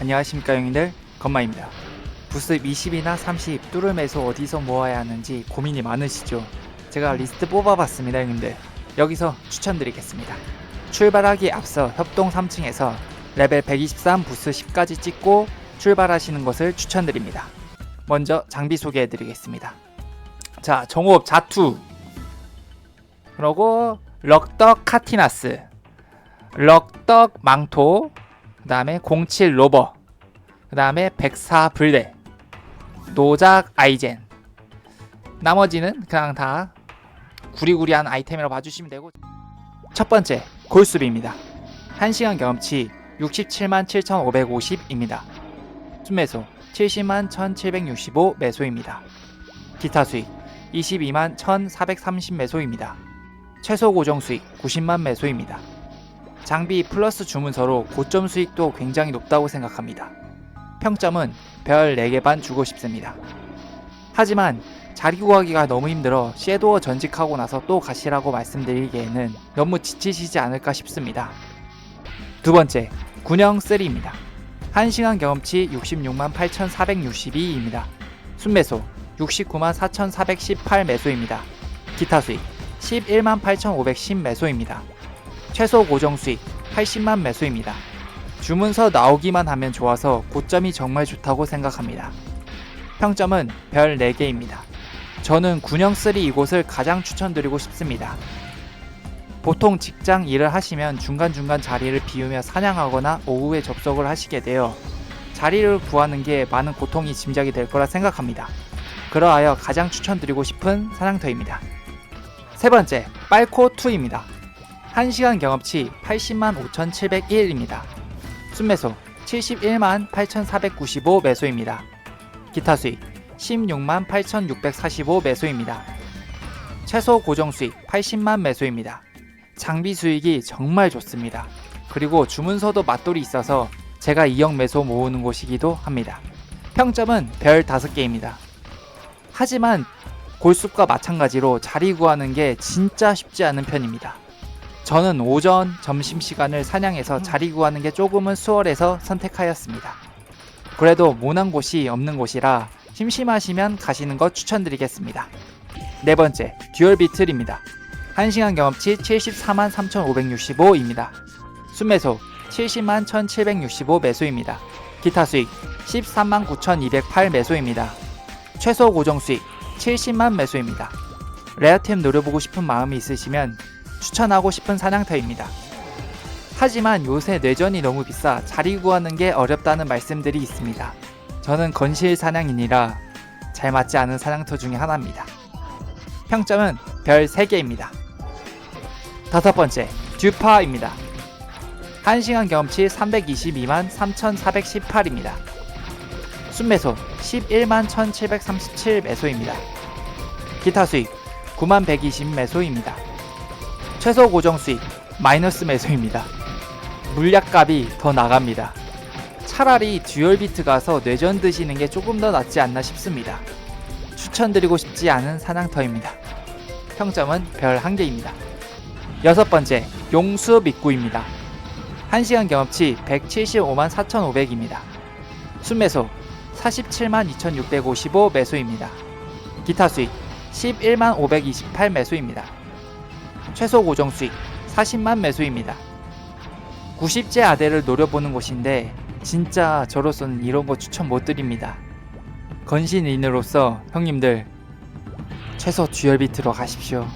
안녕하십니까 형님들. 건마입니다. 부스 20이나 30 뚫을 매수 어디서 모아야 하는지 고민이 많으시죠? 제가 리스트 뽑아봤습니다 형님들. 여기서 추천드리겠습니다. 출발하기 앞서 협동 3층에서 레벨 123 부스 10까지 찍고 출발하시는 것을 추천드립니다. 먼저 장비 소개해드리겠습니다. 자 정호흡 자투. 그리고 럭덕 카티나스 럭덕 망토 그 다음에 07 로버 그 다음에 104 불대 노작 아이젠. 나머지는 그냥 다 구리구리한 아이템이라고 봐주시면 되고. 첫 번째 골수비입니다. 1시간 경험치 67만 7,550입니다. 순매수 70만 1,765 매수입니다. 기타 수익 22만 1,430 매수입니다. 최소 고정 수익 90만 매수입니다 장비 플러스 주문서로 고점 수익도 굉장히 높다고 생각합니다. 평점은 별 4개 반 주고 싶습니다. 하지만 자리 구하기가 너무 힘들어 섀도어 전직하고 나서 또 가시라고 말씀드리기에는 너무 지치시지 않을까 싶습니다. 두 번째, 군영 3입니다. 1시간 경험치 66만 8,462입니다. 순매수 69만 4,418 매수입니다. 기타 수익 11만 8,510 매수입니다. 최소 고정 수익 80만 매수입니다. 주문서 나오기만 하면 좋아서 고점이 정말 좋다고 생각합니다. 평점은 별 4개입니다. 저는 군영3 이곳을 가장 추천드리고 싶습니다. 보통 직장 일을 하시면 중간중간 자리를 비우며 사냥하거나 오후에 접속을 하시게 되어 자리를 구하는 게 많은 고통이 짐작이 될 거라 생각합니다. 그러하여 가장 추천드리고 싶은 사냥터입니다. 세 번째, 빨코2입니다. 1시간 경험치 80만 5,701입니다. 순매수 71만 8,495 매수입니다. 기타 수익 16만 8,645 매수입니다. 최소 고정 수익 80만 매수입니다. 장비 수익이 정말 좋습니다. 그리고 주문서도 맛돌이 있어서 제가 2억 매수 모으는 곳이기도 합니다. 평점은 별 5개입니다. 하지만 골숲과 마찬가지로 자리 구하는 게 진짜 쉽지 않은 편입니다. 저는 오전, 점심 시간을 사냥해서 자리 구하는 게 조금은 수월해서 선택하였습니다. 그래도 모난 곳이 없는 곳이라 심심하시면 가시는 것 추천드리겠습니다. 네 번째, 듀얼 비틀입니다. 1시간 경험치 74만 3,565입니다. 순매수 70만 1,765 매수입니다. 기타 수익 13만 9,208 매수입니다. 최소 고정 수익 70만 매수입니다. 레어템 노려보고 싶은 마음이 있으시면 추천하고 싶은 사냥터입니다. 하지만 요새 뇌전이 너무 비싸 자리 구하는 게 어렵다는 말씀들이 있습니다. 저는 건실 사냥이니라 잘 맞지 않은 사냥터 중에 하나입니다. 평점은 별 3개입니다. 다섯 번째, 듀파입니다. 1시간 경험치 322만 3,418입니다. 순매수 11만 1,737 매수입니다. 기타 수익 9만 120 매수입니다. 최소 고정 수익 마이너스 매수입니다. 물약값이 더 나갑니다. 차라리 듀얼 비트 가서 뇌전 드시는 게 조금 더 낫지 않나 싶습니다. 추천드리고 싶지 않은 사냥터입니다. 평점은 별 1개입니다. 여섯 번째, 용수 밑구입니다. 1시간 경험치 175만 4,500입니다. 순매수 47만 2,655 매수입니다. 기타 수익 11만 528 매수입니다. 최소 고정 수익 40만 매수입니다. 90제 아대를 노려보는 곳인데 진짜 저로서는 이런 거 추천 못 드립니다. 건신인으로서 형님들 최소 듀얼 비트로 가십시오.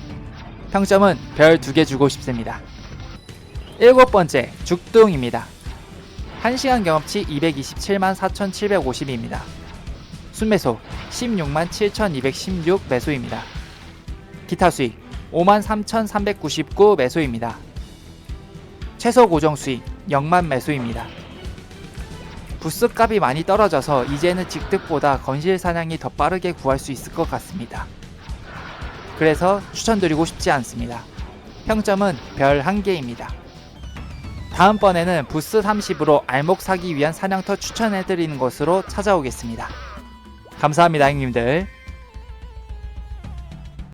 평점은 별 두 개 주고 싶습니다. 일곱 번째 죽둥입니다. 1시간 경험치 227만 4,750입니다. 순매수 16만 7,216 매수입니다. 기타 수익 5만 3,399 매수입니다. 최소 고정 수익 0만 매수입니다. 부스 값이 많이 떨어져서 이제는 직득보다 건실 사냥이 더 빠르게 구할 수 있을 것 같습니다. 그래서 추천드리고 싶지 않습니다. 평점은 별 1개입니다. 다음번에는 부스 30으로 알목 사기 위한 사냥터 추천해드리는 것으로 찾아오겠습니다. 감사합니다, 형님들.